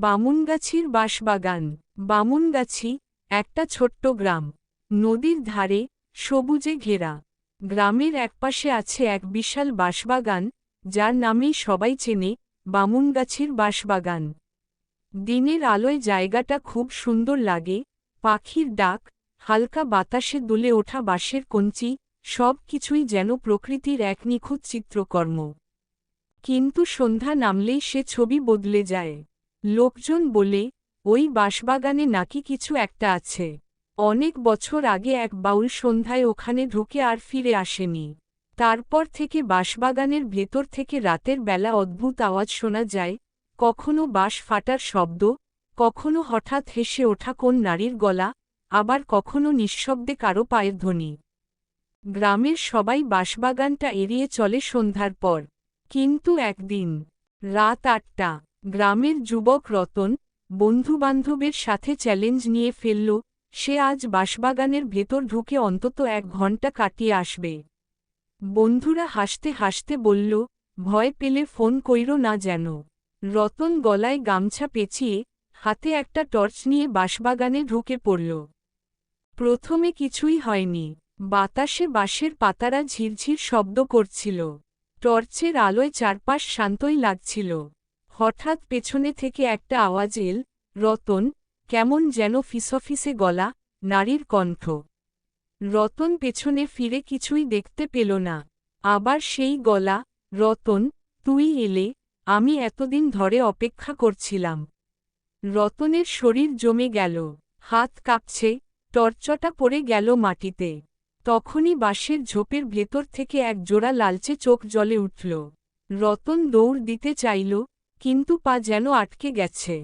বামুনগাছির বাঁশবাগান। বামুনগাছি, একটা ছোট্ট গ্রাম। নদীর ধারে, সবুজে ঘেরা। গ্রামের একপাশে আছে এক বিশাল বাঁশবাগান, যার নামেই সবাই চেনে, বামুনগাছির বাঁশবাগান। দিনের আলোয় জায়গাটা খুব সুন্দর লাগে, পাখির ডাক, হালকা বাতাসে দুলে ওঠা বাঁশের কঞ্চি, সব কিছুই যেন প্রকৃতির এক নিখুঁত চিত্রকর্ম। কিন্তু সন্ধ্যা নামলেই সে ছবি বদলে যায়। লোকজন বলে, ওই বাঁশবাগানে নাকি কিছু একটা আছে। অনেক বছর আগে এক বাউল সন্ধ্যায় ওখানে ঢুকে আর ফিরে আসেনি। তারপর থেকে বাঁশবাগানের ভেতর থেকে রাতের বেলা অদ্ভুত আওয়াজ শোনা যায়, কখনো বাঁশ ফাটার শব্দ, কখনো হঠাৎ হেসে ওঠা কোন নারীর গলা, আবার কখনো নিঃশব্দে কারও পায়ের ধ্বনি। গ্রামের সবাই বাঁশবাগানটা এড়িয়ে চলে সন্ধ্যার পর। কিন্তু একদিন, রাত আটটা গ্রামের যুবক রতন বন্ধুবান্ধবের সাথে চ্যালেঞ্জ নিয়ে ফেলল। সে আজ বাঁশবাগানের ভেতর ঢুকে অন্তত এক ঘণ্টা কাটিয়ে আসবে। বন্ধুরা হাসতে হাসতে বলল, ভয় পেলে ফোন কইর না যেন। রতন গলায় গামছা পেঁচিয়ে হাতে একটা টর্চ নিয়ে বাঁশবাগানে ঢুকে পড়ল। প্রথমে কিছুই হয়নি। বাতাসে বাঁশের পাতারা ঝিরঝির শব্দ করছিল। টর্চের আলোয় চারপাশ শান্তই লাগছিল। হঠাৎ পেছনে থেকে একটা আওয়াজ এল, রতন, কেমন যেন ফিসফিসে গলা, নারীর কণ্ঠ। রতন পেছনে ফিরে কিছুই দেখতে পেল না। আবার সেই গলা, রতন, তুই এলে, আমি এতদিন ধরে অপেক্ষা করছিলাম। রতনের শরীর জমে গেল, হাত কাঁপছে, টর্চটা পড়ে গেল মাটিতে। তখনই বাঁশের ঝোপের ভেতর থেকে এক জোড়া লালচে চোখ জলে উঠল। রতন দৌড় দিতে চাইল কিন্তু পা যেন আটকে গেছে।